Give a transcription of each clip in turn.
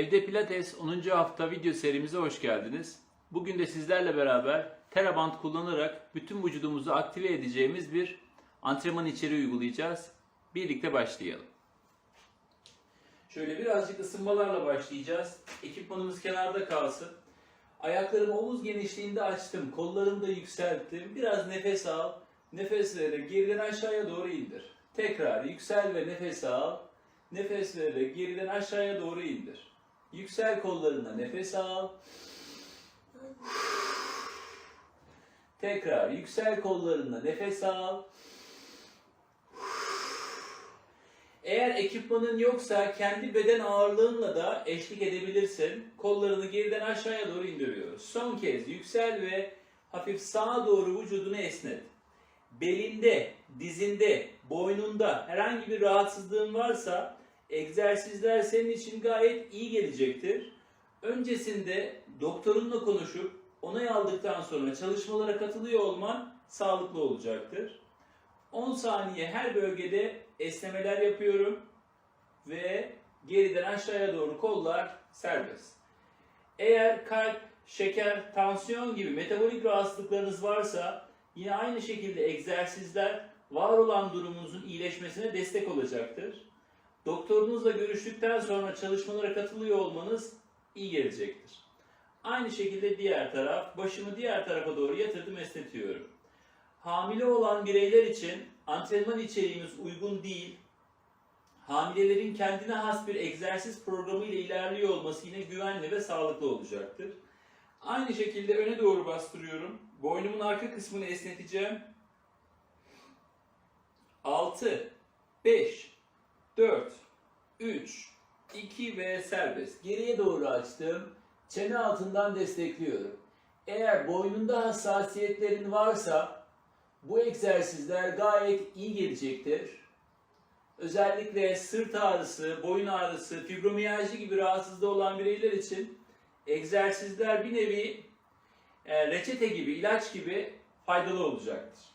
Evde Pilates 10. hafta video serimize hoş geldiniz. Bugün de sizlerle beraber teraband kullanarak bütün vücudumuzu aktive edeceğimiz bir antrenman içeriği uygulayacağız. Birlikte başlayalım. Şöyle birazcık ısınmalarla başlayacağız. Ekipmanımız kenarda kalsın. Ayaklarımı omuz genişliğinde açtım. Kollarımı da yükselttim. Biraz nefes al. Nefes vererek geriden aşağıya doğru indir. Tekrar yüksel ve nefes al. Nefes vererek geriden aşağıya doğru indir. Yüksel kollarına nefes al. Tekrar yüksel kollarına nefes al. Eğer ekipmanın yoksa kendi beden ağırlığınla da eşlik edebilirsin. Kollarını geriden aşağıya doğru indiriyoruz. Son kez yüksel ve hafif sağa doğru vücudunu esnet. Belinde, dizinde, boynunda herhangi bir rahatsızlığın varsa egzersizler senin için gayet iyi gelecektir. Öncesinde doktorunla konuşup onay aldıktan sonra çalışmalara katılıyor olman sağlıklı olacaktır. 10 saniye her bölgede esnemeler yapıyorum ve geriden aşağıya doğru kollar serbest. Eğer kalp, şeker, tansiyon gibi metabolik rahatsızlıklarınız varsa yine aynı şekilde egzersizler var olan durumunuzun iyileşmesine destek olacaktır. Doktorunuzla görüştükten sonra çalışmalara katılıyor olmanız iyi gelecektir. Aynı şekilde diğer taraf, başımı diğer tarafa doğru yatırdım esnetiyorum. Hamile olan bireyler için antrenman içeriğimiz uygun değil. Hamilelerin kendine has bir egzersiz programı ile ilerliyor olması yine güvenli ve sağlıklı olacaktır. Aynı şekilde öne doğru bastırıyorum. Boynumun arka kısmını esneteceğim. 6, 5, 4, 3, 2 ve serbest. Geriye doğru açtım. Çene altından destekliyorum. Eğer boynunda hassasiyetlerin varsa bu egzersizler gayet iyi gelecektir. Özellikle sırt ağrısı, boyun ağrısı, fibromiyalji gibi rahatsızlığı olan bireyler için egzersizler bir nevi e, reçete gibi, ilaç gibi faydalı olacaktır.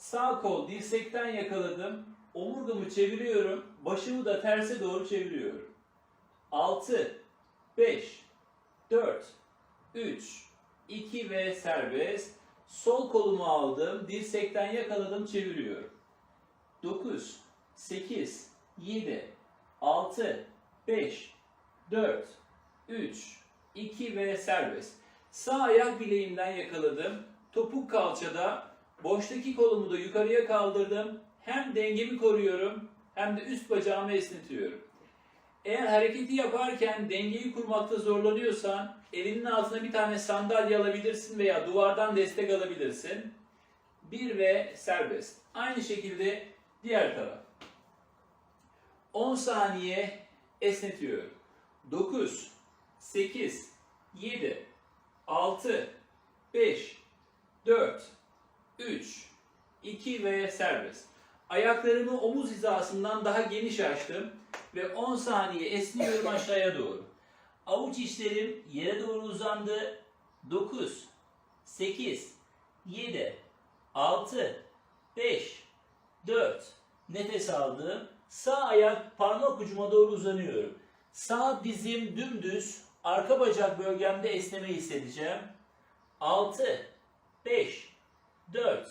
Sağ kol dirsekten yakaladım. Omurgamı çeviriyorum. Başımı da terse doğru çeviriyorum. 6, 5, 4, 3, 2 ve serbest. Sol kolumu aldım. Dirsekten yakaladım. Çeviriyorum. 9, 8, 7, 6, 5, 4, 3, 2 ve serbest. Sağ ayak bileğimden yakaladım. Topuk kalçada. Boştaki kolumu da yukarıya kaldırdım. Hem dengemi koruyorum hem de üst bacağımı esnetiyorum. Eğer hareketi yaparken dengeyi kurmakta zorlanıyorsan elinin altına bir tane sandalye alabilirsin veya duvardan destek alabilirsin. Bir ve serbest. Aynı şekilde diğer taraf. 10 saniye esnetiyorum. 9, 8, 7, 6, 5, 4, 3, 2 ve serbest. Ayaklarımı omuz hizasından daha geniş açtım ve 10 saniye esniyorum aşağıya doğru. Avuç içlerim yere doğru uzandı. 9, 8, 7, 6, 5, 4, nefes aldım. Sağ ayak parmak ucuma doğru uzanıyorum. Sağ dizim dümdüz, arka bacak bölgemde esneme hissedeceğim. 6, 5, 4,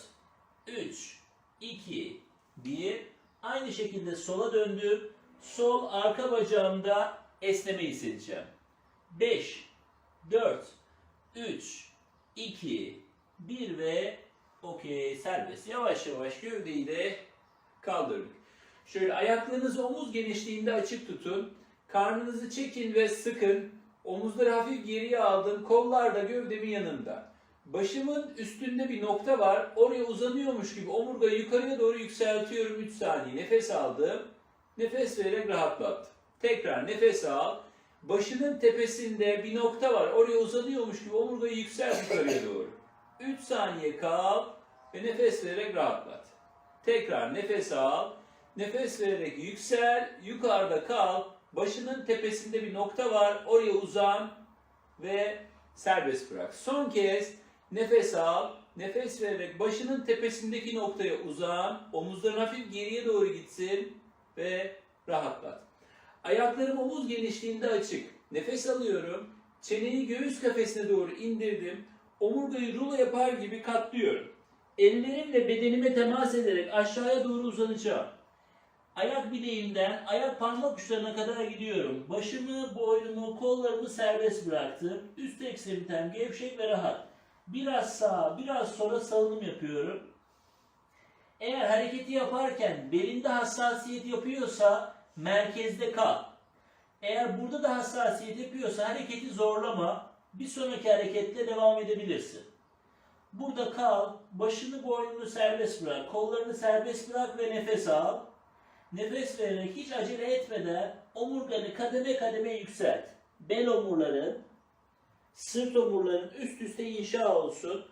3, 2, 1. Aynı şekilde sola döndüm. Sol arka bacağımda esneme hissedeceğim. 5, 4, 3, 2, 1 ve okey serbest. Yavaş yavaş gövdeyi de kaldırdık. Şöyle ayaklarınızı omuz genişliğinde açık tutun. Karnınızı çekin ve sıkın. Omuzları hafif geriye aldım. Kollar da gövdemin yanında. Başımın üstünde bir nokta var. Oraya uzanıyormuş gibi omurgayı yukarıya doğru yükseltiyorum 3 saniye. Nefes aldım. Nefes vererek rahatlattım. Tekrar nefes al. Başının tepesinde bir nokta var. Oraya uzanıyormuş gibi omurgayı yükselt yukarıya doğru. 3 saniye kal ve nefes vererek rahatlat. Tekrar nefes al. Nefes vererek yüksel. Yukarıda kal. Başının tepesinde bir nokta var. Oraya uzan ve serbest bırak. Son kez nefes al. Nefes vererek başının tepesindeki noktaya uzan. Omuzların hafif geriye doğru gitsin ve rahatlat. Ayaklarım omuz genişliğinde açık. Nefes alıyorum. Çeneyi göğüs kafesine doğru indirdim. Omurgayı rulo yapar gibi katlıyorum. Ellerimle bedenime temas ederek aşağıya doğru uzanacağım. Ayak bileğimden ayak parmak uçlarına kadar gidiyorum. Başımı, boynumu, kollarımı serbest bıraktım. Üst ekstremitem gevşek ve rahat. Biraz sağa, biraz sola salınım yapıyorum. Eğer hareketi yaparken belinde hassasiyet yapıyorsa merkezde kal. Eğer burada da hassasiyet yapıyorsa hareketi zorlama. Bir sonraki hareketle devam edebilirsin. Burada kal, başını boynunu serbest bırak, kollarını serbest bırak ve nefes al. Nefes vererek hiç acele etmeden omurganı kademe kademe yükselt. Bel omurların, sırt omurların üst üste inşa olsun.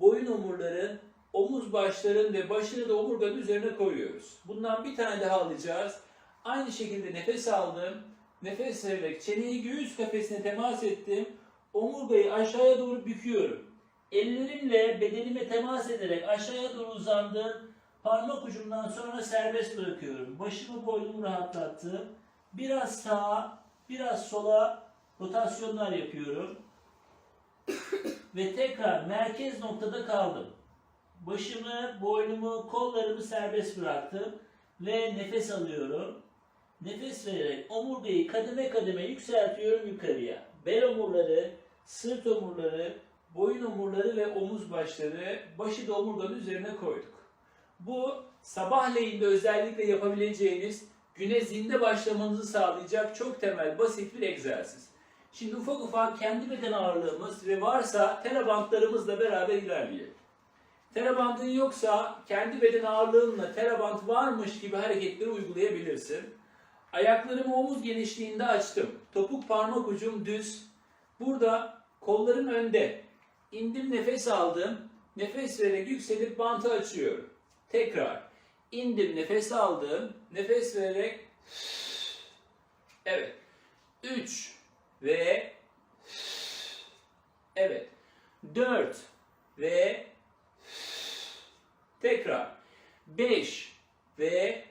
Boyun omurların, omuz başların ve başını da omurganın üzerine koyuyoruz. Bundan bir tane daha alacağız. Aynı şekilde nefes aldım. Nefes vererek çeneyi göğüs kafesine temas ettim. Omurgayı aşağıya doğru büküyorum. Ellerimle bedenime temas ederek aşağıya doğru uzandım. Parmak ucumdan sonra serbest bırakıyorum. Başımı boynumu rahatlattım. Biraz sağa, biraz sola rotasyonlar yapıyorum. Ve tekrar merkez noktada kaldım. Başımı, boynumu, kollarımı serbest bıraktım ve nefes alıyorum. Nefes vererek omurgayı kademe kademe yükseltiyorum yukarıya. Bel omurları, sırt omurları, boyun omurları ve omuz başları başı da omurganın üzerine koyduk. Bu sabahleyin de özellikle yapabileceğiniz güne zinde başlamanızı sağlayacak çok temel basit bir egzersiz. Şimdi ufak ufak kendi beden ağırlığımız ve varsa terabantlarımızla beraber ilerleyelim. Terabandın yoksa kendi beden ağırlığınla terabant varmış gibi hareketleri uygulayabilirsin. Ayaklarımı omuz genişliğinde açtım. Topuk parmak ucum düz. Burada kollarım önde. İndim nefes aldım. Nefes vererek yükselip bantı açıyorum. Tekrar. İndim nefes aldım. Nefes vererek Evet. 3 ve Evet. 4 ve tekrar 5 ve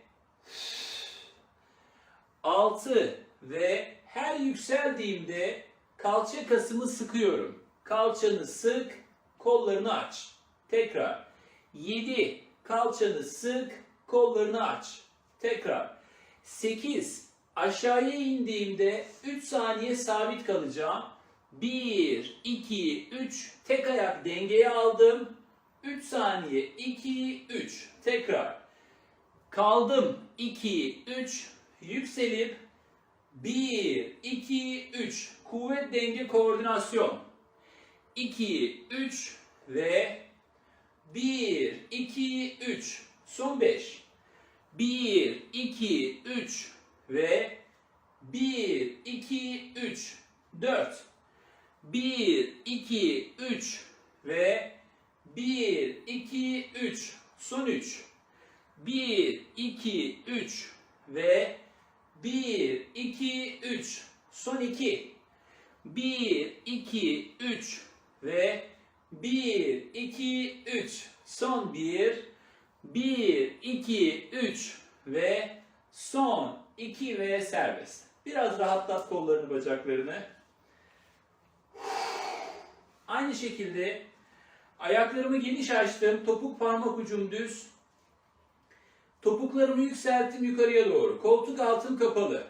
6 ve her yükseldiğimde kalça kasımı sıkıyorum. Kalçanı sık, kollarını aç. Tekrar. 7 kalçanı sık, kollarını aç. Tekrar. 8 aşağıya indiğimde 3 saniye sabit kalacağım. 1 2 3 tek ayak dengeye aldım. 3 saniye 2 3 tekrar. Kaldım 2 3 yükselip 1 2 3 kuvvet denge koordinasyon 2 3 ve 1 2 3 son 5 1 2 3 ve 1 2 3 4 1 2 3 ve 1 2 3 son 3 1 2 3 ve 1 2 3 son 2 1 2 3 ve 1 2 3 son 1 1 2 3 ve son 2 ve serbest. Biraz rahatlat kollarını bacaklarını. Aynı şekilde ayaklarımı geniş açtım. Topuk parmak ucum düz. Topuklarımı yükselttim yukarıya doğru. Koltuk altım kapalı.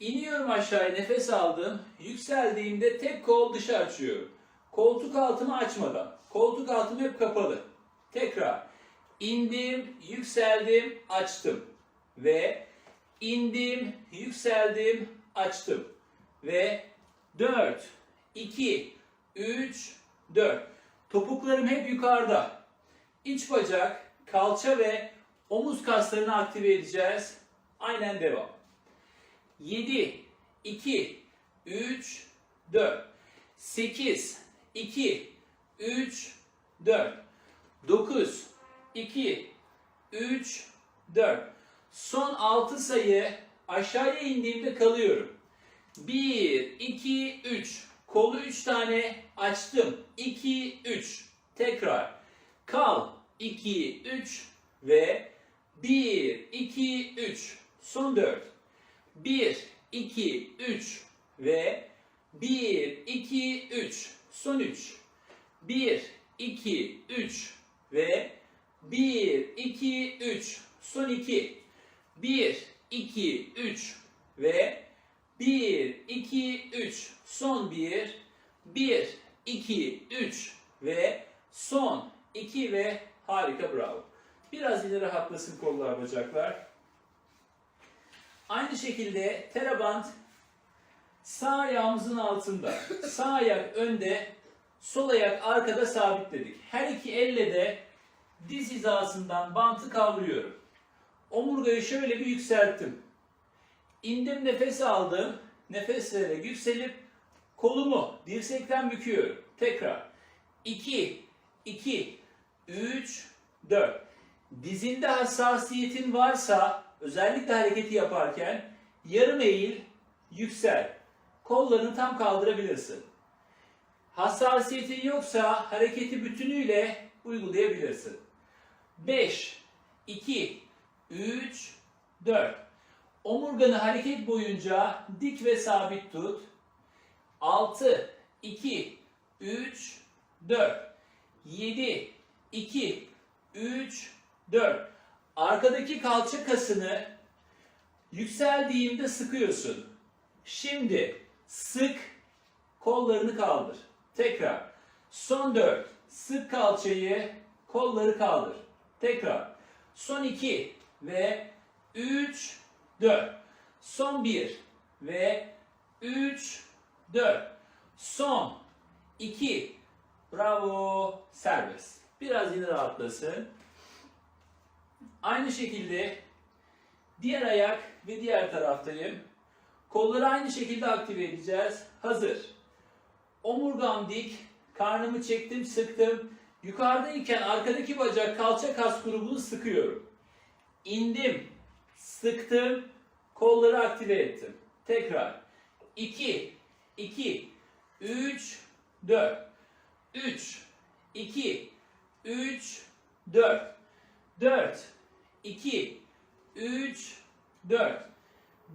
İniyorum aşağıya nefes aldım. Yükseldiğimde tek kol dışa açıyorum. Koltuk altımı açmadan. Koltuk altım hep kapalı. Tekrar. İndim, yükseldim, açtım. Ve indim, yükseldim, açtım. Ve 4, 2, 3, 4. Topuklarım hep yukarıda. İç bacak, kalça ve omuz kaslarını aktive edeceğiz. Aynen devam. 7, 2, 3, 4, 8, 2, 3, 4, 9, 2, 3, 4. Son 6 sayı aşağıya indiğimde kalıyorum. 1, 2, 3. Kolu 3 tane açtım. 2, 3. Tekrar. Kal. 2, 3 ve 1, 2, 3. Son 4. 1, 2, 3 ve 1, 2, 3. Son 3. 1, 2, 3 ve 1, 2, 3. Son 2. 1, 2, 3 ve 1, 2, 3. Son 1, 1, 2, 3 ve son 2 ve harika bravo. Biraz ileri rahatlasın kollar bacaklar. Aynı şekilde teraband sağ ayağımızın altında. Sağ ayak önde, sol ayak arkada sabitledik. Her iki elle de diz hizasından bantı kavruyorum. Omurgayı şöyle bir yükselttim. İndim nefes aldım. Nefes vererek yükselip kolumu dirsekten büküyorum. Tekrar. 2, 2, 3, 4. Dizinde hassasiyetin varsa özellikle hareketi yaparken yarım eğil, yüksel. Kollarını tam kaldırabilirsin. Hassasiyetin yoksa hareketi bütünüyle uygulayabilirsin. 5, 2, 3, 4. Omurganı hareket boyunca dik ve sabit tut. 6, 2, 3, 4. 7, 2, 3, 4. Arkadaki kalça kasını yükseldiğinde sıkıyorsun. Şimdi sık, kollarını kaldır. Tekrar. Son 4. Sık kalçayı, kolları kaldır. Tekrar. Son 2 ve 3, 4. Son 1 ve 3, 4. Son 2. Bravo. Serbest. Biraz yine rahatlasın. Aynı şekilde diğer ayak ve diğer taraftayım. Kolları aynı şekilde aktive edeceğiz. Hazır. Omurgam dik. Karnımı çektim, sıktım. Yukarıdayken arkadaki bacak kalça kas grubunu sıkıyorum. İndim, sıktım, kolları aktive ettim. Tekrar. 2, 2, 3, 4. 3, 2, 3, 4. 4, 2, 3, 4.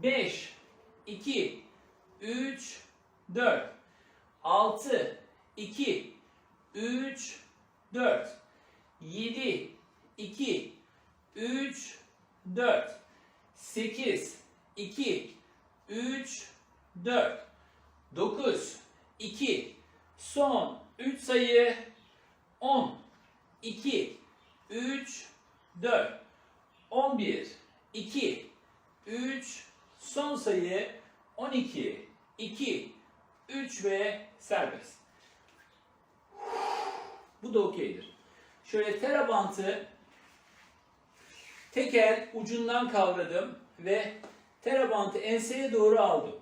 5, 2, 3, 4. 6, 2, 3, 4. 7, 2, 3, 4. 8, 2, 3, 4. 9, 2, son 3 sayı 10, 2, 3, 4, 11, 2, 3, son sayı 12, 2, 3 ve serbest. Bu da okeydir. Şöyle terabantı teker ucundan kavradım ve terabantı enseye doğru aldım.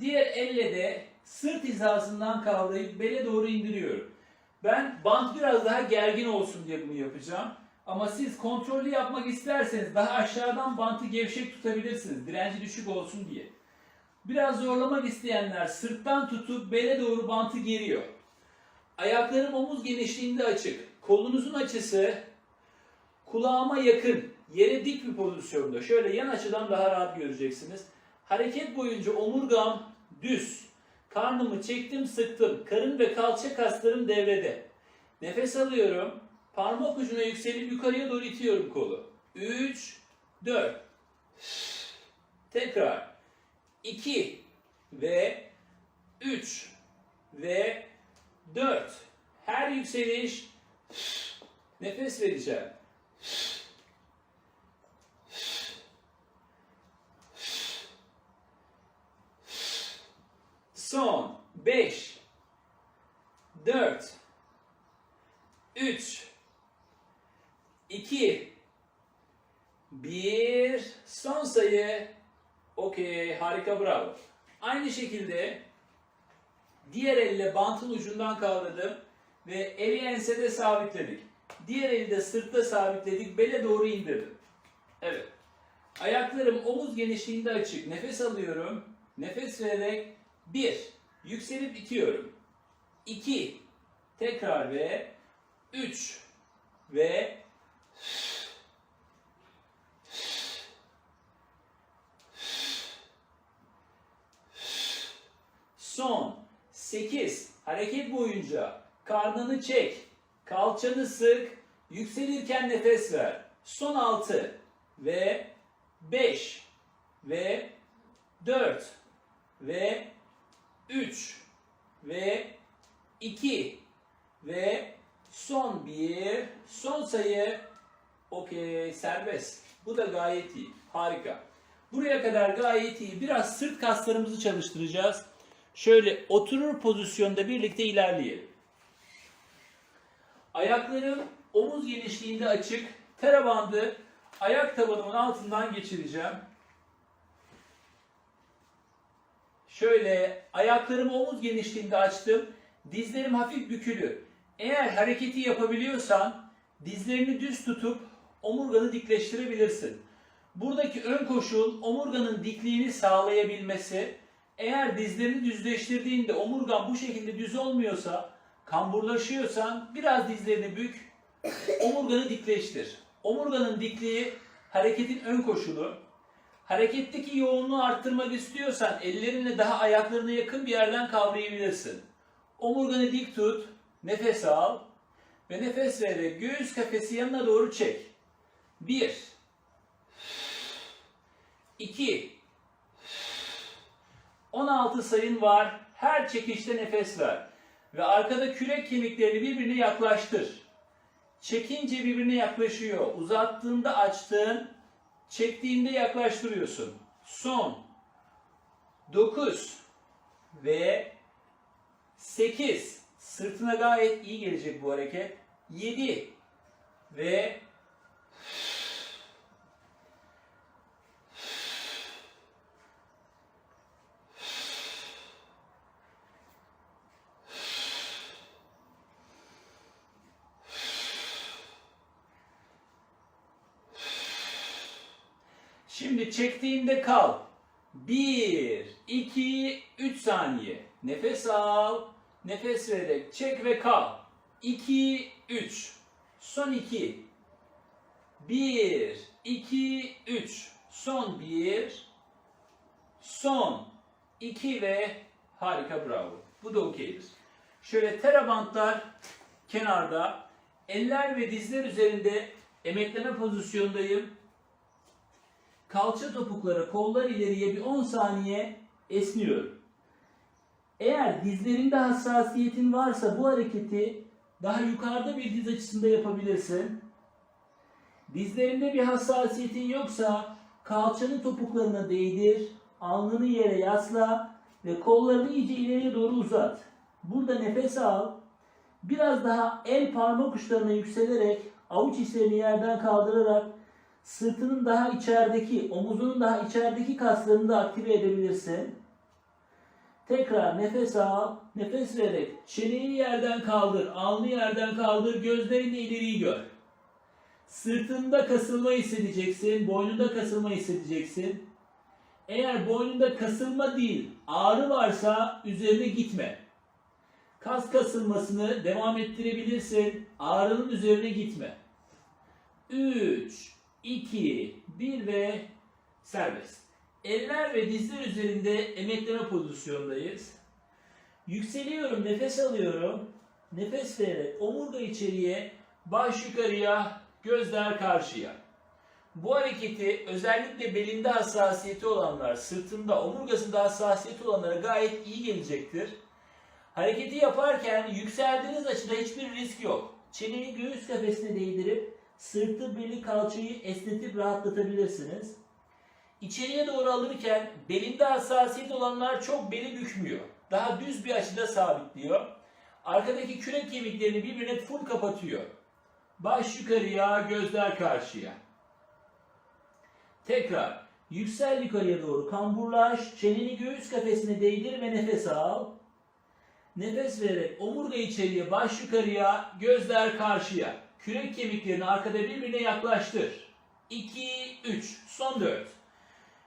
Diğer elle de sırt hizasından kavrayıp bele doğru indiriyorum. Ben bant biraz daha gergin olsun diye bunu yapacağım. Ama siz kontrollü yapmak isterseniz daha aşağıdan bantı gevşek tutabilirsiniz. Direnci düşük olsun diye. Biraz zorlamak isteyenler sırttan tutup bele doğru bantı geriyor. Ayaklarım omuz genişliğinde açık. Kolunuzun açısı kulağıma yakın, yere dik bir pozisyonda. Şöyle yan açıdan daha rahat göreceksiniz. Hareket boyunca omurgam düz. Karnımı çektim, sıktım. Karın ve kalça kaslarım devrede. Nefes alıyorum. Parmak ucuna yükselip yukarıya doğru itiyorum kolu. 3, 4. Tekrar. 2 ve 3 ve 4. Her yükseliş nefes vereceğim. Son 5 4 3 2 1 son sayı. Okey harika bravo. Aynı şekilde diğer elle bantın ucundan kavradım ve eli ensede sabitledik diğer eli de sırtta sabitledik bele doğru indirdim. Evet. Ayaklarım omuz genişliğinde açık. Nefes alıyorum. Nefes vererek 1 yükselip itiyorum. 2 tekrar ve 3 ve Son 8. Hareket boyunca karnını çek. Kalçanı sık. Yükselirken nefes ver. Son 6 ve 5 ve 4 ve 3 ve 2 ve son bir son sayı okey serbest. Bu da gayet iyi. Harika. Buraya kadar gayet iyi. Biraz sırt kaslarımızı çalıştıracağız. Şöyle oturur pozisyonda birlikte ilerleyelim. Ayaklarım omuz genişliğinde açık. Tera bandı ayak tabanımın altından geçireceğim. Şöyle ayaklarımı omuz genişliğinde açtım. Dizlerim hafif bükülü. Eğer hareketi yapabiliyorsan dizlerini düz tutup omurganı dikleştirebilirsin. Buradaki ön koşul omurganın dikliğini sağlayabilmesi. Eğer dizlerini düzleştirdiğinde omurgan bu şekilde düz olmuyorsa, kamburlaşıyorsan biraz dizlerini bük, omurganı dikleştir. Omurganın dikliği hareketin ön koşulu. Hareketteki yoğunluğu arttırmak istiyorsan ellerinle daha ayaklarına yakın bir yerden kavrayabilirsin. Omurganı dik tut, nefes al ve nefes vererek göğüs kafesi yanına doğru çek. 1 2 16 sayın var. Her çekişte nefes ver. Ve arkada kürek kemiklerini birbirine yaklaştır. Çekince birbirine yaklaşıyor. Uzattığında açtığın, çektiğinde yaklaştırıyorsun. Son 9 ve 8 sırtına gayet iyi gelecek bu hareket. 7 ve Şimdi çektiğinde kal. 1, 2, 3 saniye. Nefes al. Nefes vererek çek ve kal. 2, 3. Son 2. 1, 2, 3. Son 1. Son 2 ve harika bravo. Bu da okeydir. Şöyle terabantlar kenarda. Eller ve dizler üzerinde emekleme pozisyondayım. Kalça topukları, kollar ileriye bir 10 saniye esniyorum. Eğer dizlerinde hassasiyetin varsa bu hareketi daha yukarıda bir diz açısında yapabilirsin. Dizlerinde bir hassasiyetin yoksa kalçanın topuklarına değdir, alnını yere yasla ve kollarını iyice ileriye doğru uzat. Burada nefes al. Biraz daha el parmak uçlarına yükselerek avuç içlerini yerden kaldırarak sırtının daha içerideki, omuzunun daha içerideki kaslarını da aktive edebilirsin. Tekrar nefes al, nefes vererek çeneyi yerden kaldır, alnı yerden kaldır, gözlerini ileriyi gör. Sırtında kasılma hissedeceksin, boynunda kasılma hissedeceksin. Eğer boynunda kasılma değil, ağrı varsa üzerine gitme. Kas kasılmasını devam ettirebilirsin, ağrının üzerine gitme. 3, 2, 1 ve serbest. Eller ve dizler üzerinde emekleme pozisyondayız. Yükseliyorum, nefes alıyorum. Nefes vererek omurga içeriye, baş yukarıya, gözler karşıya. Bu hareketi özellikle belinde hassasiyeti olanlar, sırtında, omurgasında hassasiyeti olanlara gayet iyi gelecektir. Hareketi yaparken yükseldiğiniz açıda hiçbir risk yok. Çeneyi göğüs kafesine değdirip sırtı, beli, kalçayı esnetip rahatlatabilirsiniz. İçeriye doğru alırken belinde hassasiyet olanlar çok beli bükmüyor. Daha düz bir açıda sabitliyor. Arkadaki kürek kemiklerini birbirine full kapatıyor. Baş yukarıya, gözler karşıya. Tekrar yüksel yukarıya doğru kamburlaş, çeneni göğüs kafesine değdir ve nefes al. Nefes vererek omurga içeriye, baş yukarıya, gözler karşıya. Kürek kemiklerini arkada birbirine yaklaştır. 2, 3, son 4.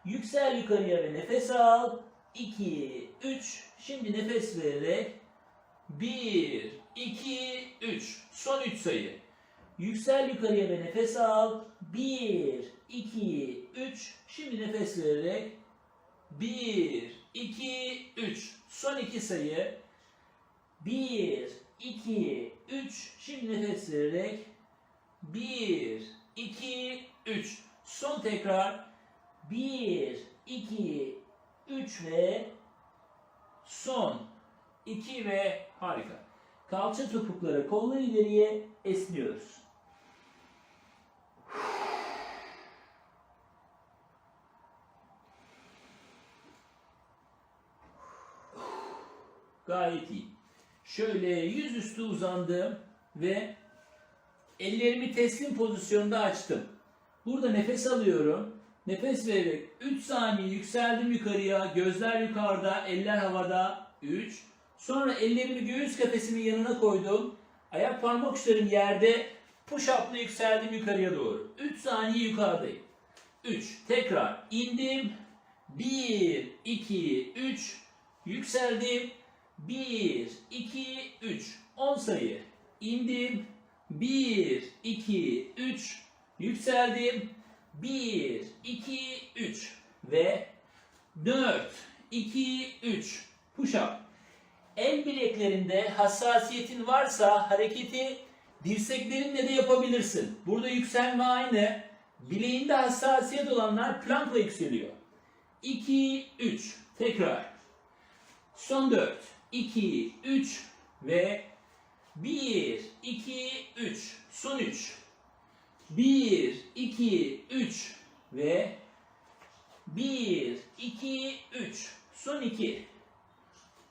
Yüksel yukarıya ve nefes al. 2, 3. Şimdi nefes vererek 1, 2, 3. Son 3 sayı. Yüksel yukarıya ve nefes al. 1, 2, 3. Şimdi nefes vererek 1, 2, 3. Son iki sayı. 1, 2, 3. Şimdi nefes vererek 1, 2, 3. Son tekrar 1, 2, 3 ve son 2 ve harika. Kalça topukları kolları ileriye esniyoruz. Gayet iyi. Şöyle yüzüstü uzandım ve ellerimi teslim pozisyonda açtım. Burada nefes alıyorum. Nefes vererek 3 saniye yükseldim yukarıya. Gözler yukarıda, eller havada. 3. Sonra ellerimi göğüs kafesimin yanına koydum. Ayak parmak uçlarım yerde. Push up'la yükseldim yukarıya doğru. 3 saniye yukarıdayım. 3. Tekrar indim. 1, 2, 3. Yükseldim. 1, 2, 3. 10 sayı. İndim. 1, 2, 3. Yükseldim. 1, 2, 3. Ve 4, 2, 3. Push up. El bileklerinde hassasiyetin varsa hareketi dirseklerinle de yapabilirsin. Burada yükselme aynı. Bileğinde hassasiyet olanlar plankla yükseliyor. 2, 3. Tekrar. Son 4, 2, 3 ve 1, 2, 3. Son 3. 1, 2, 3 ve 1, 2, 3. Son 2.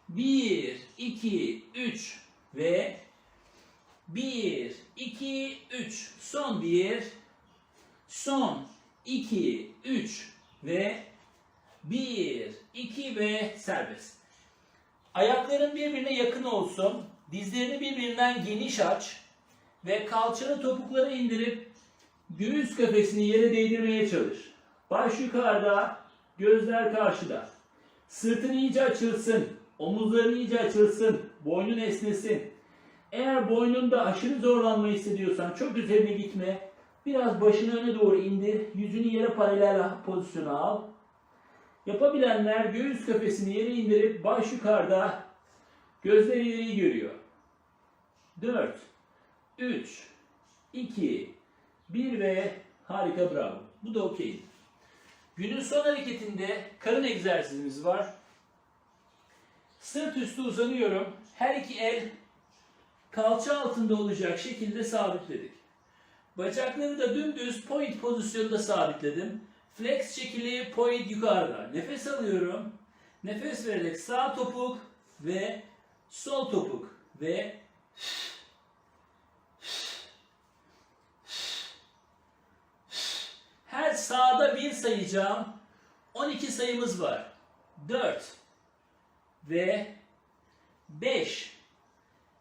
1, 2, 3 ve 1, 2, 3. Son 1. Son 2, 3 ve 1, 2 ve serbest. Ayakların birbirine yakın olsun. Dizlerini birbirinden geniş aç. Ve kalçanı topuklara indirip göğüs kafesini yere değdirmeye çalış. Baş yukarıda, gözler karşıda. Sırtın iyice açılsın. Omuzların iyice açılsın. Boynun esnesin. Eğer boynunda aşırı zorlanma hissediyorsan çok üzerine gitme. Biraz başını öne doğru indir. Yüzünü yere paralel pozisyona al. Yapabilenler göğüs kafesini yere indirip baş yukarıda gözler ileriyi görüyor. 4, 3, 2, 1 ve harika bravo. Bu da okey. Günün son hareketinde karın egzersizimiz var. Sırt üstü uzanıyorum. Her iki el kalça altında olacak şekilde sabitledik. Bacakları da dümdüz point pozisyonda sabitledim. Flex şekli point yukarıda. Nefes alıyorum. Nefes vererek sağ topuk ve sol topuk ve her sağda bir sayacağım. 12 sayımız var. 4 ve 5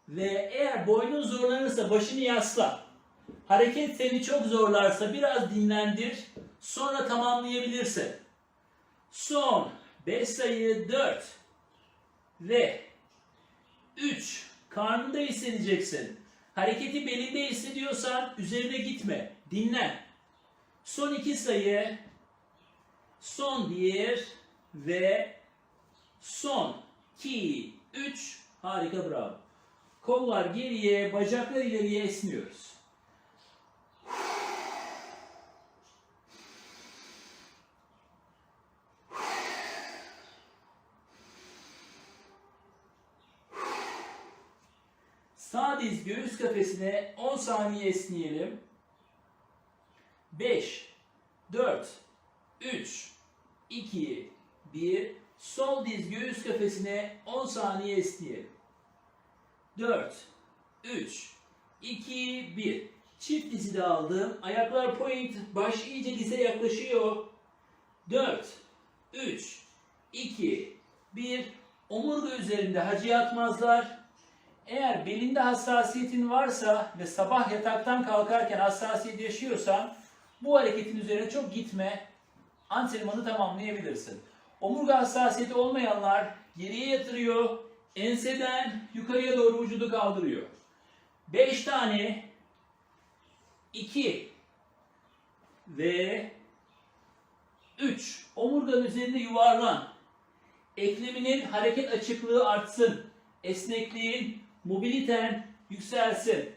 ve eğer boynun zorlanırsa başını yasla. Hareket seni çok zorlarsa biraz dinlendir. Sonra tamamlayabilirsin. Son 5 sayı 4 ve 3 karnında hissedeceksin. Hareketi belinde hissediyorsan üzerine gitme. Dinlen. Son 2 sayı son 1 ve son 2 3 harika bravo. Kollar geriye, bacaklar ileriye esniyoruz. Sağ diz göğüs kafesine 10 saniye esneyelim. 5, 4, 3, 2, 1. Sol diz göğüs kafesine 10 saniye esneyelim. 4, 3, 2, 1. Çift dizi de aldım. Ayaklar point, baş iyice dize yaklaşıyor. 4, 3, 2, 1. Omurga üzerinde hacı yatmazlar. Eğer belinde hassasiyetin varsa ve sabah yataktan kalkarken hassasiyet yaşıyorsan bu hareketin üzerine çok gitme. Antrenmanı tamamlayabilirsin. Omurga hassasiyeti olmayanlar geriye yatırıyor. Enseden yukarıya doğru vücudu kaldırıyor. 5 tane 2 ve 3 omurganın üzerinde yuvarlan. ekleminin hareket açıklığı artsın. Esnekliğin, mobiliten yükselsin.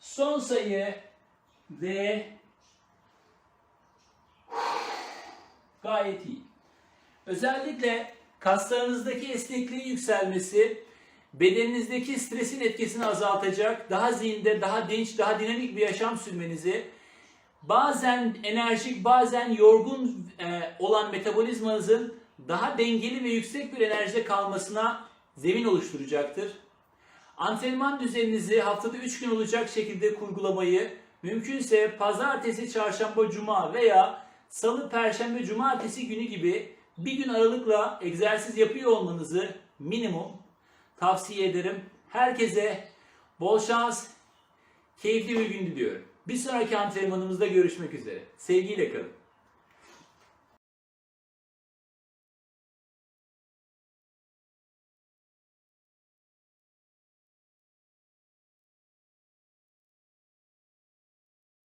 Son sayı ve gayet iyi. Özellikle kaslarınızdaki esnekliğin yükselmesi bedeninizdeki stresin etkisini azaltacak, daha zinde, daha dinç, daha dinamik bir yaşam sürmenizi, bazen enerjik, bazen yorgun e, olan metabolizmanızın daha dengeli ve yüksek bir enerjide kalmasına zemin oluşturacaktır. Antrenman düzeninizi haftada 3 gün olacak şekilde kurgulamayı, mümkünse pazartesi, çarşamba, cuma veya salı, perşembe, cumartesi günü gibi bir gün aralıkla egzersiz yapıyor olmanızı minimum tavsiye ederim. Herkese bol şans, keyifli bir gün diliyorum. Bir sonraki antrenmanımızda görüşmek üzere. Sevgiyle kalın.